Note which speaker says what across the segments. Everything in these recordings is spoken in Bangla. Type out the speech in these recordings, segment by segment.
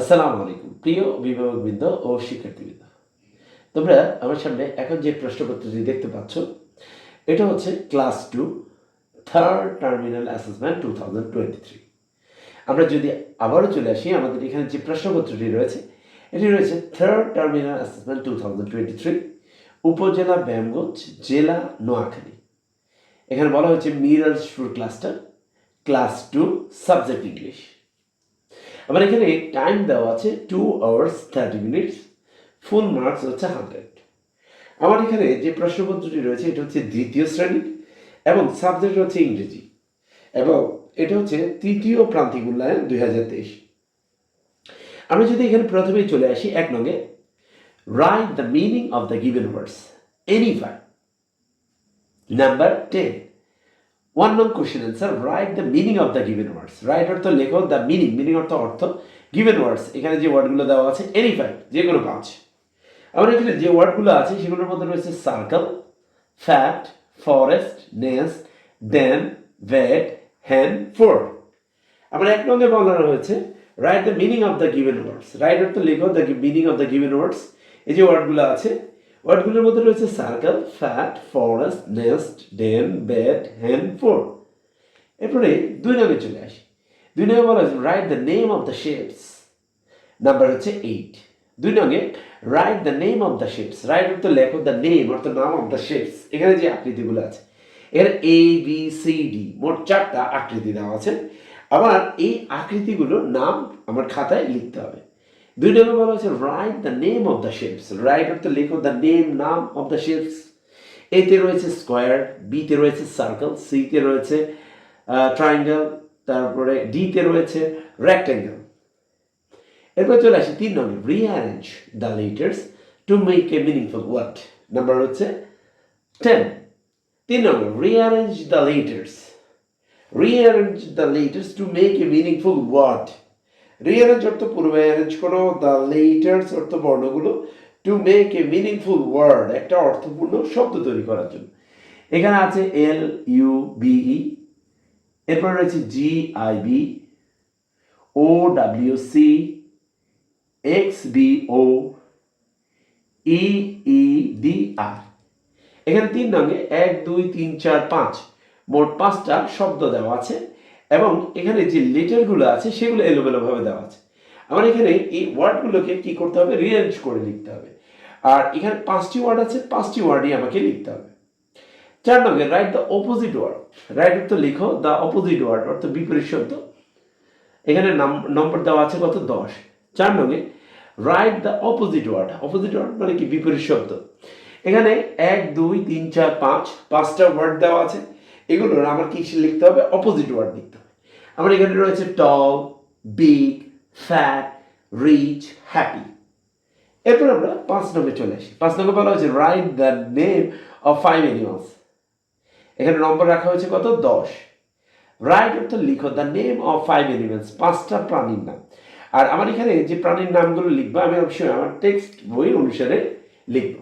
Speaker 1: আসসালামু আলাইকুম, প্রিয় অভিভাবকবৃন্দ ও শিক্ষার্থীবৃন্দ। তোমরা আমার সামনে এখন যে প্রশ্নপত্রটি দেখতে পাচ্ছ, এটা হচ্ছে class two, third terminal assessment two thousand twenty three. আমরা যদি আবারও চলে আসি, আমাদের এখানে যে প্রশ্নপত্রটি রয়েছে, এটি রয়েছে third terminal assessment two thousand twenty three, উপজেলা ব্যায়ামগঞ্জ জেলা নোয়াখালী। এখানে বলা হয়েছে Mirajpur cluster class two, subject English. আমার এখানে টাইম দেওয়া আছে two hours thirty minutes full marks হচ্ছে হান্ড্রেড আমার এখানে যে প্রশ্নপত্রটি রয়েছে, এটা হচ্ছে দ্বিতীয় শ্রেণির এবং সাবজেক্ট হচ্ছে ইংরেজি এবং এটা হচ্ছে তৃতীয় প্রান্তিক মূল্যায়ন দুই হাজার তেইশ। আমরা যদি এখানে প্রথমেই চলে আসি, এক নঙ্গে write the meaning of the given words any five number ten one নং question answer write the meaning of the given words write অর্থ, লেখো দ্য মিনিং মিনিং অর্থ অর্থ গিভেন ওয়ার্ডস এখানে যে ওয়ার্ডগুলো দেওয়া আছে এনি ফাইভ যে কোনো পাঁচ আমার এখানে যে ওয়ার্ডগুলো আছে, সেগুলোর মধ্যে রয়েছে circle fat forest nest den bed hen four আমার এক নঙ্গে বলা হয়েছে right the meaning of the given words right অর্থ, লেখো the meaning of the given words এই যে ওয়ার্ডগুলো আছে ওয়ার্ডগুলোর মধ্যে রয়েছে circle fat forest, nest den bed, hen four এরপরে দুই নামে চলে আসি। দুই নামে বলা হয়েছে right the name of the shapes number হচ্ছে এইট দুই নঙ্গে right the name of the shapes write অর্থ লেখো দ্য নেম অর্থ নাম অফ দ্য শেপস এখানে যে আকৃতিগুলো আছে, এখানে এ বি সি ডি মোট চারটা আকৃতি দেওয়া আছে। আবার এই আকৃতিগুলোর নাম আমার খাতায় লিখতে হবে। দুই নম্বর বলা হচ্ছে write the name of the shapes write অর্থ লেখো দ্য নেম নাম অফ দ্য শেপস এতে রয়েছে স্কোয়ার বিতে রয়েছে সার্কেল সিতে রয়েছে ট্রায়াঙ্গেল তারপরে ডিতে রয়েছে রেক্ট্যাঙ্গেল এরপর চলে আসি তিন নম্বর rearrange the letters to make a meaningful word number হচ্ছে টেন তিন নম্বর rearrange the letters rearrange the letters to make a meaningful word rearrange অর্থ পূর্বে অ্যারেঞ্জ করো দ্য লেটার্স অর্থ বর্ণগুলো to make a meaningful word একটা অর্থপূর্ণ শব্দ তৈরি করার জন্য। এখানে আছে এল ইউ বিই এরপর রয়েছে G I B O W C X B O E E D R এখানে তিন রঙে এক, দুই, তিন, চার, পাঁচ, মোট পাঁচটা শব্দ দেওয়া আছে। এবং এখানে যে লেটারগুলো আছে, সেগুলো এলোমেলোভাবে দেওয়া আছে। আমার এখানে এই ওয়ার্ডগুলোকে কি করতে হবে? রিয়ারেঞ্জ করে লিখতে হবে। আর এখানে পাঁচটি ওয়ার্ড আছে, পাঁচটি ওয়ার্ডই আমাকে লিখতে হবে। চার নম্বরে write the opposite word write অর্থ লিখো দ্য অপোজিট ওয়ার্ড অর্থ বিপরীত শব্দ। এখানে নম্বর দেওয়া আছে কত? দশ। চার নঙ্গে write the opposite word opposite word মানে কি? বিপরীত শব্দ। এখানে এক, দুই, তিন, চার, পাঁচ, পাঁচটা ওয়ার্ড দেওয়া আছে। এগুলোর আমার কি লিখতে হবে? অপোজিট ওয়ার্ড লিখতে আমার এখানে রয়েছে tall big fat rich happy এরপর আমরা পাঁচ নম্বরে চলে আসি। পাঁচ নম্বর বলা হয়েছে write the name of five animals এখানে নম্বর রাখা হয়েছে কত? দশ। রাইট অর্থ লিখো the name of five animals পাঁচটা প্রাণীর নাম। আর আমার এখানে যে প্রাণীর নামগুলো লিখব, আমি অবশ্যই আমার টেক্সট বই অনুসারে লিখব।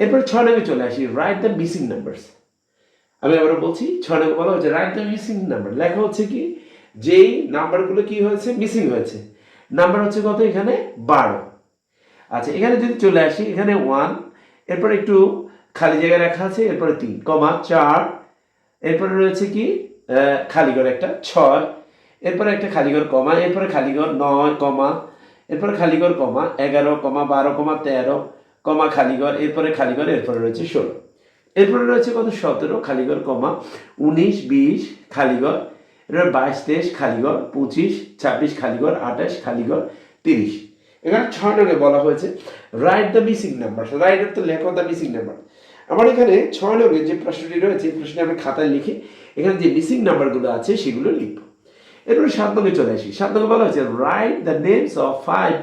Speaker 1: এরপর ছয় নম্বরে চলে আসি রাইট দ্য মিসিং নাম্বারস আমি আবার বলছি, ছয় নম্বর বলা হচ্ছে রাইট দ্য মিসিং নাম্বার লেখা হচ্ছে কি? যেই নাম্বারগুলো কি হয়েছে? মিসিং হয়েছে। নাম্বার হচ্ছে কত এখানে? বারো। আচ্ছা এখানে যদি চলে আসি, এখানে ওয়ান, এরপর একটু খালি জায়গায় রাখা আছে, এরপরে তিন, কমা চার, এরপরে রয়েছে কি? খালিঘর একটা, ছয়, এরপরে একটা খালিঘর কমা, এরপরে খালিঘর নয়, কমা, এরপরে খালিঘর কমা, এগারো, কমা, বারো, কমা, তেরো, কমা খালিঘর এরপরে খালিঘর এরপরে রয়েছে ষোলো। এরপরে রয়েছে কত? সতেরো খালিঘর কমা, উনিশ, বিশ খালিঘর এরপর বাইশ, তেইশ খালিঘর পঁচিশ, ছাব্বিশ খালিঘর আঠাশ খালিঘর তিরিশ। এখানে ছয় নঙ্গে বলা হয়েছে write the missing number write তো লেখো দ্য মিসিং নাম্বার আমার এখানে ছয় নঙ্গে যে প্রশ্নটি রয়েছে প্রশ্নে আমি খাতায় লিখে। এখানে যে মিসিং নাম্বারগুলো আছে, সেগুলো লিখব। এরপরে সাত নঙ্গে চলে আসি। সাত নঙ্গে বলা হয়েছে write the names of five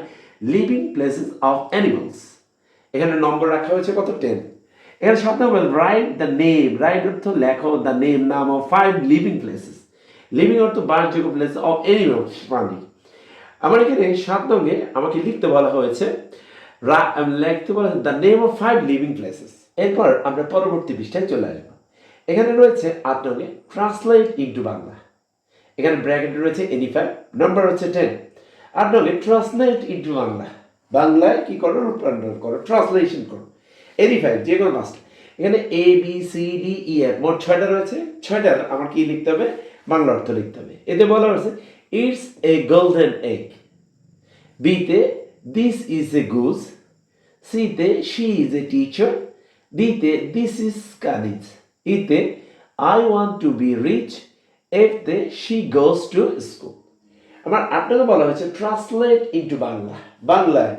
Speaker 1: living places of animals এখানে নম্বর রাখা হয়েছে কত? টেন এখানে সাত নম্বর রাইট দ্য নেম রাইট অর্থ লেখো দ্য নেম নাম of five living places living অর্থ বাসযোগ্য প্লেস অফ এনিমালস প্রাণী আমার এখানে সাত নঙ্গে আমাকে লিখতে বলা হয়েছে লিখতে বলা হয়েছে the name of five living places এরপর আমরা পরবর্তী পৃষ্ঠায় চলে আসব। এখানে রয়েছে আট নঙ্গে ট্রান্সলেট ইন্টু বাংলা। এখানে ব্র্যাকেট রয়েছে এনি ফাইভ নাম্বার হচ্ছে টেন আর নলে ট্রান্সলেট ইন্টু বাংলা। বাংলায় কি করো? রূপান্তর করো ট্রান্সলেশন করো। এনি ফাইভ যে কোনো মাস্টার এখানে A B C D E F মোট ছয়টা রয়েছে। ছয়টার আমার কি লিখতে হবে? বাংলা অর্থ লিখতে হবে। এতে বলা হয়েছে ইটস এ গোল্ডেন এগ বিতে দিস ইজ এ গুজ সিতে শি ইজ এ টিচার ডিতে দিস ইজ কানিজ ইতে I want to be rich এফতে she goes to school আমার আপনাকে বলা হয়েছে ট্রান্সলেট ইন্টু বাংলা। বাংলায়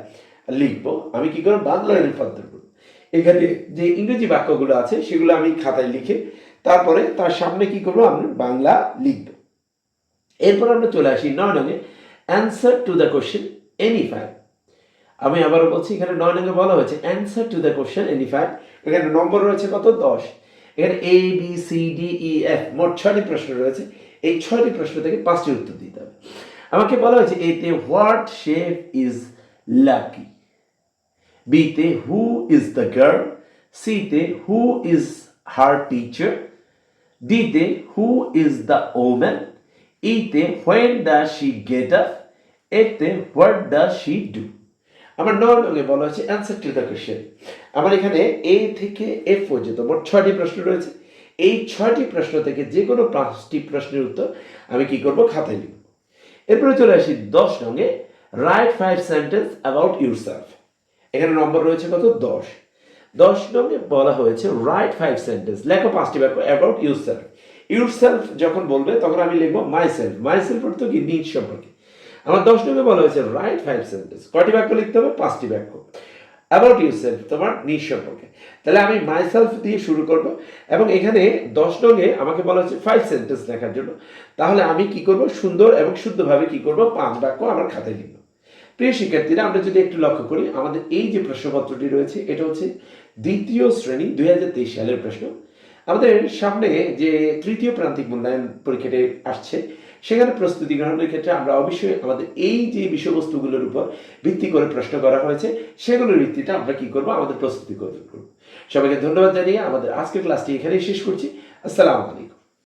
Speaker 1: লিখব। আমি কি করব বাংলায় রূপান্তর করব। এখানে যে ইংরেজি বাক্যগুলো আছে, সেগুলো আমি খাতায় লিখে তারপরে তার সামনে কি করব আমি বাংলা লিখব। এরপর আমরা চলে আসি নয় নঙ্গে answer to the question any five আমি আবারও বলছি, এখানে নয় নঙ্গে বলা হয়েছে answer to the question any five এখানে নম্বর রয়েছে কত? দশ। এখানে A B C D E F মোট ছয়টি প্রশ্ন রয়েছে। এই ছয়টি প্রশ্ন থেকে পাঁচটি উত্তর দিতে হবে। আমাকে বলা হয়েছে এতে হোয়াট শেপ ইজ লাকি বিতে হু ইজ দ্য গার্ল সিতে হু ইজ হার টিচার ডিতে হু ইজ দ্য ওম্যান ইতে when does she get up এতে হোয়াট ডাজ শি ডু আমার নঙ্গে বলা হচ্ছে অ্যান্সার টু দ্য কোয়েশ্চেন আমার এখানে এ থেকে এফ পর্যন্ত মোট ছয়টি প্রশ্ন রয়েছে। এই ছয়টি প্রশ্ন থেকে যে কোনো পাঁচটি প্রশ্নের উত্তর আমি কি করব? খাতায় লিখব। এরপরে চলে আসি দশ নঙ্গে write five sentence about yourself এখানে নম্বর রয়েছে কত দশ। দশ নম্বরে বলা হয়েছে রাইট ফাইভ সেন্টেন্স লেখো পাঁচটি বাক্য about yourself yourself যখন বলবে, তখন আমি লিখব মাই সেলফ মাই সেলফ অর্থ কি? নিজ সম্পর্কে। আমার দশ নম্বরে বলা হয়েছে রাইট ফাইভ সেন্টেন্স কয়টি বাক্য লিখতে হবে? পাঁচটি বাক্য। অ্যাবাউট ইউর সেলফ তোমার নিজ সম্পর্কে। তাহলে আমি মাই সেলফ দিয়ে শুরু করব, এবং এখানে দশ নঙ্গে আমাকে বলা হচ্ছে ফাইভ সেন্টেন্স লেখার জন্য। তাহলে আমি কি করব? সুন্দর এবং শুদ্ধভাবে কি করব? পাঁচ বাক্য আমার খাতায় লিখব। প্রিয় শিক্ষার্থীরা, আমরা যদি একটু লক্ষ্য করি, আমাদের এই যে প্রশ্নপত্রটি রয়েছে, এটা হচ্ছে দ্বিতীয় শ্রেণি, দুই হাজার তেইশ সালের প্রশ্ন। আমাদের সামনে যে তৃতীয় প্রান্তিক মূল্যায়ন পরীক্ষাটি আসছে, সেখানে প্রস্তুতি গ্রহণের ক্ষেত্রে আমরা অবশ্যই আমাদের এই যে বিষয়বস্তুগুলোর উপর ভিত্তি করে প্রশ্ন করা হয়েছে, সেগুলোর ভিত্তিতে আমরা কি করব, আমাদের প্রস্তুতি করব। সবাইকে ধন্যবাদ জানিয়ে আমাদের আজকের ক্লাসটি এখানেই শেষ করছি। আসসালামু আলাইকুম।